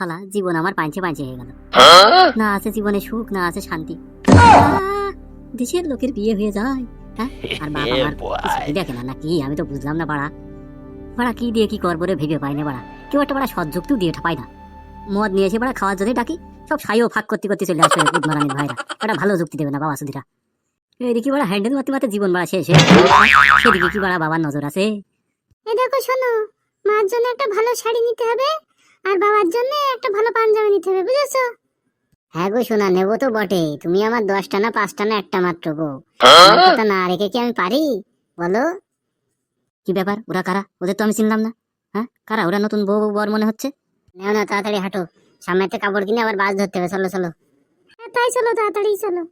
শালা জীবন আমার পাঞ্চে পাঞ্চে হয়ে গেল। না আছে জীবনে সুখ না আছে শান্তি। দেশের লোকের বিয়ে হয়ে যায় হ্যাঁ? আর বাবা আমার দেখে না নাকি? আমি তো বুঝলাম না বাড়া বাড়া কি দিয়ে কি করব রে ভেবে পাই না বাড়া কেউ একটা বাড়া সৎযুক্তিও দিয়ে পাই না। মদ নিয়ে এসে বাড়া খাওয়ার জন্যই ডাকি। সব সাইও ফাঁক করতে করতে চলে আসবে বুধ মারানির ভাইরা। একটা ভালো যুক্তি দেবে না বাবা সুধীরা। এদিকে বাড়া হ্যান্ডেল মারতে মারতে জীবন বাড়া শেষ সেদিকে কি বাড়া বাবার নজর আছে? এ দেখো শোনো মার জন্য একটা ভালো শাড়ি নিতে হবে। আর বাবার জন্য একটা ভালো পাঞ্জাবি নিতে হবে বুঝেছ? হ্যাঁ গো সোনা নেব তো বটে তুমি আমার দশটা না পাঁচটা না একটা মাত্র গো। আমার কথা না রেখে কি আমি পারি? বলো। কি ব্যাপার? ওরা কারা? ওদের তো আমি চিনলাম না। হ্যাঁ? কারা? ওরা নতুন বউ বউ বর মনে হচ্ছে? নেও না তাড়াতাড়ি হাঁটো। সামনেতে কাপড় কিনে আবার বাস ধরতে হবে চলো চলো। হ্যাঁ তাই চলো তাড়াতাড়ি চলো।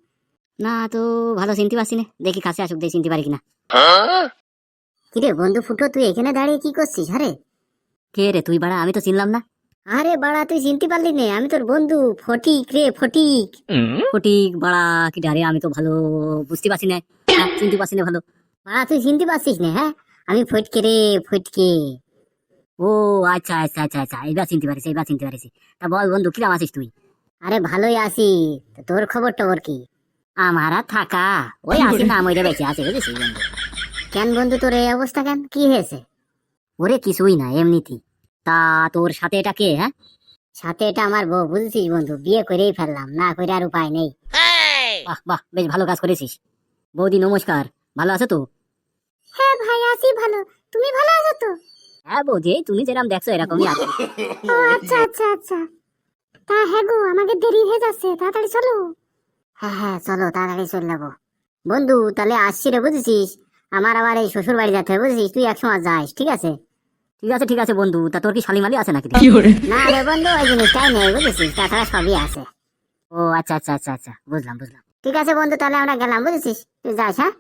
না তো ভালো চিনতে পারছি না। দেখি কাছে আসুক দেখি চিনতে পারি কিনা। কিরে বন্ধু ফুটো তুই এখানে দাঁড়িয়ে কি করছিস? আরে। কে রে তুই বাড়া? আমি তো চিনলাম না। আরে বাড়া তুই চিনতে পারলি নে আমি তোর বন্ধু ফটিক রে ফটিক। ফটিক বাড়া কি ডারে আমি তো ভালো বুঝতে পারছি না। হ্যাঁ, চিনতে পারছি না ভালো। বাড়া তুই চিনতে পারছিস না হ্যাঁ? আমি ফটকে রে ফটকে। ও আচ্ছা আচ্ছা আচ্ছা আচ্ছা এবার চিনতে পারিস এবার চিনতে পারিস। তা বল বন্ধু কিরাম আছিস তুই? আরে ভালোই আছি। তোর খবর টবর কি? আমার আর থাকা। ওই আসি না মইরা বেঁচে আছে বুঝেছিস বন্ধু? কেন বন্ধু তোর এই অবস্থা কেন? কি হয়েছে? ওরে কিছুই না এমনিতেই। তা তোর সাথে এটা কে হ্যাঁ? সাথে এটা আমার বউ বুঝেছিস বন্ধু? বিয়ে করেই ফেললাম না করে আর উপায় নেই। বাহ বাহ বেশ ভালো কাজ করেছিস। বৌদি নমস্কার। ভালো আছো তো? হ্যাঁ ভাই আছি ভালো। তুমি ভালো আছো তো? হ্যাঁ বৌদি তুমি যেরকম দেখছ এরকমই আছো। ও আচ্ছা আচ্ছা আচ্ছা। তা হ্যাঁ গো আমাকে দেরি হয়ে যাচ্ছে তাড়াতাড়ি চলো। হ্যাঁ হ্যাঁ চলো তাড়াতাড়ি চলে যাব। বন্ধু তাহলে আসছি রে বুঝেছিস? আমার আবার এই শ্বশুর বাড়ি যেতে হবে বুঝেছিস? তুই একসময় যাস ঠিক আছে? ঠিক আছে ঠিক আছে বন্ধু তা তোর কি শালিমালি আছে নাকি? না রে বন্ধু ওই জিনিসটাই নেই বুঝেছিস? তাছাড়া সবই আছে। ও আচ্ছা আচ্ছা আচ্ছা আচ্ছা বুঝলাম বুঝলাম। ঠিক আছে বন্ধু তাহলে আমরা গেলাম বুঝেছিস? তুই যাস হ্যাঁ?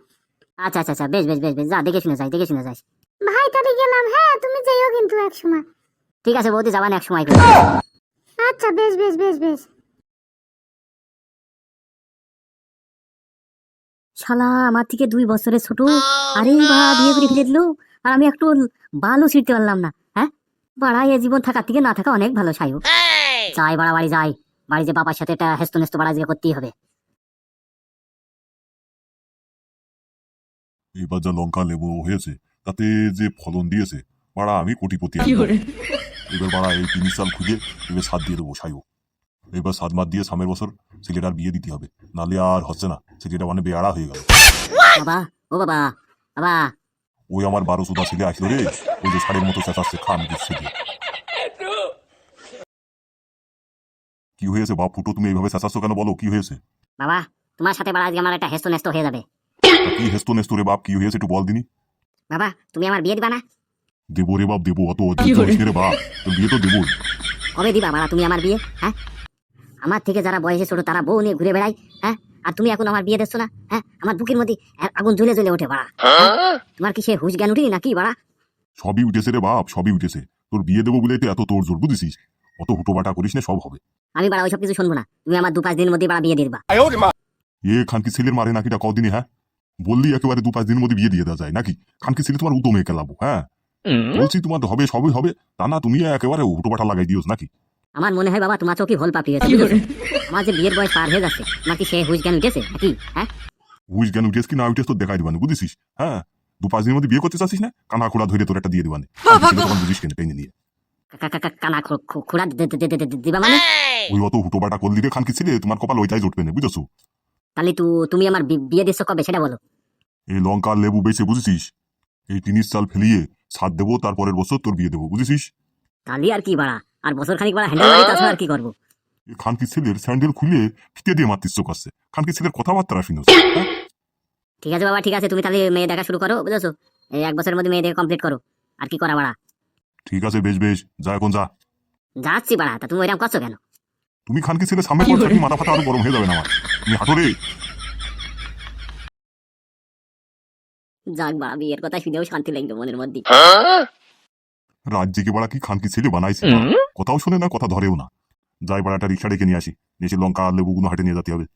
আচ্ছা আচ্ছা আচ্ছা বেশ বেশ বেশ বেশ যা দেখে শুনে যাই দেখে শুনে যাস ভাই তাহলে গেলাম হ্যাঁ তুমি যাইও কিন্তু এক সময়। ঠিক আছে বৌদি যাবান এক সময় করে আচ্ছা বেশ বেশ বেশ বেশ। শালা আমার থেকে দুই বছরের ছোট। আরে বা বিয়ে করে ফেলে দিল? আর আমি একটু বালও ছিঁড়তে পারলাম না হ্যাঁ? বাড়া এ জীবন থাকার থেকে না থাকা অনেক ভালো সাইও যাই বাড়া বাড়ি যাই। বাড়ি যে বাবার সাথে একটা হেস্ত নেস্ত বাড়া দিয়ে করতেই হবে। এবার যা লঙ্কা লেবু হয়েছে তাতে যে ফলন দিয়েছে পাড়া আমি কোটিপতি এবার পাড়া এই তিন সাল খুঁজে এবার সাত দিয়ে দেবো সাইও এবার সাত মাস দিয়ে সামের বছর ছেলেটার বিয়ে দিতে হবে। নালে আর হচ্ছে না ছেলেটা মানে বেয়ারা হয়ে গেল। বাবা ও বাবা বাবা ওই আমার বারো সুদা ছেলে আসলো রে ওই যে ষাড়ের মতো চেঁচাচ্ছে খান দিচ্ছে কি হয়েছে বাপ? ফুটো তুমি এইভাবে চেঁচাচ্ছ কেন বলো? কি হয়েছে? বাবা তোমার সাথে বাড়া আজকে আমার একটা হেস্ত নেস্ত হয়ে যাবে। কি হেস্ত নেস্ত রে বাপ? কি হয়েছে একটু বল দিনি। বাবা তুমি আমার বিয়ে দিবা না? দেবো রে বাপ দেবো অত অদ্ভুত রে বাপ। তোর বিয়ে তো দেবোই। কবে দিবা বাড়া তুমি আমার বিয়ে হ্যাঁ? আমার থেকে যারা বয়সে ছোট তারা বউ নিয়ে ঘুরে বেড়ায় হ্যাঁ? আর তুমি এখন আমার বিয়ে দিচ্ছ না হ্যাঁ? আমার বুকের মধ্যে আগুন জ্বলে জ্বলে ওঠে বাড়া। হ্যাঁ? তোমার কি সে হুশ জ্ঞান উঠি নাকি বাড়া? সবই উঠেছে রে বাপ সবই উঠেছে। তোর বিয়ে দেবো বলে এত তোর জোর বুঝেছিস? অত হুটোবাটা করিস না সব হবে। আমি বাড়া ওইসব কিছু শুনব না। তুমি আমার দু পাঁচ দিনের মধ্যে বাড়া বিয়ে দিয়ে দিবা। এ খানকি ছেলের মারে নাকিটা কদিনে হ্যাঁ? বললি একেবারে দু পাঁচ দিনের মধ্যে বিয়ে দিয়ে দেওয়া যায় নাকি? খানকি ছেলে তোমার উদমে কেলাবো হ্যাঁ? বলছি তোমার হবে সবই হবে। তা না তুমি একেবারে হুটোবাটা লাগাই দিওস নাকি? আমার মনে হয় বাবা তোমার চোখে ভোল পাপড়ি হয়েছে আমার যে বিয়ের বয়স পার হয়ে যাচ্ছে নাকি সে হুশ জ্ঞান উঠেছে নাকি? হ্যাঁ? হুইস জ্ঞান উঠেস কি না উঠেস তো দেখাই দিবানি বুঝেছিস? হ্যাঁ? দু পাঁচ দিনের মধ্যে বিয়ে করতে চাচ্ছিস না? কানা খোলা ধরে তোর একটা দিয়ে দিবানি। বুঝিস কেন টেনে নিয়ে। কা- কা- কা- কানা খোড়া দিবা মানে? ওই অত হুটোবাটা করলি রে খানকি ছেলে তোমার কপাল ওইটাই জুটবে না বুঝেছ? তাহলে তু তুমি আমার বিয়ে দিচ্ছ কবে সেটা বলো। এই লঙ্কা লেবু বেছে বুঝেছিস? এই তিনিশ চাল ফেলিয়ে সাত দেবো তারপরের বছর তোর বিয়ে দেবো বুঝেছিস? তাহলে আর কি বাড়া? আর বছর খানিক বাড়া হ্যান্ডেল মারি তাছাড়া আর কি করব? খানকি ছেলের স্যান্ডেল খুলে ফিতে দিয়ে মারতিস চোখ আসছে খানকি ছেলের কথাবার্তা রাখি হ্যাঁ? ঠিক আছে বাবা ঠিক আছে তুমি তাহলে মেয়ে দেখা শুরু করো বুঝেছ? এই এক বছরের মধ্যে মেয়ে দেখে কমপ্লিট করো। আর কি করা বাড়া? ঠিক আছে বেশ বেশ যা এখন যা। যাচ্ছি বাড়া তা তুমি ওইরকম করছ কেন? তুমি খানকি ছেলে সামনে পর থাকি মাথা ফাটা আরও গরম হয়ে যাবে না আমার। তুমি হাঁটো রে। যাক বাড়া বিয়ের কথা শুনেও শান্তি লাগবে মনের মধ্যে। রাত জেগে বেড়া কি খানকি ছেলে বানাইছে? কথাও শোনে না কথা ধরেও না। যাই বেড়াটা রিক্সা ডেকে নিয়ে আসি। নিচে লঙ্কা আর লেবুগুলো হাটে নিয়ে যেতে হবে।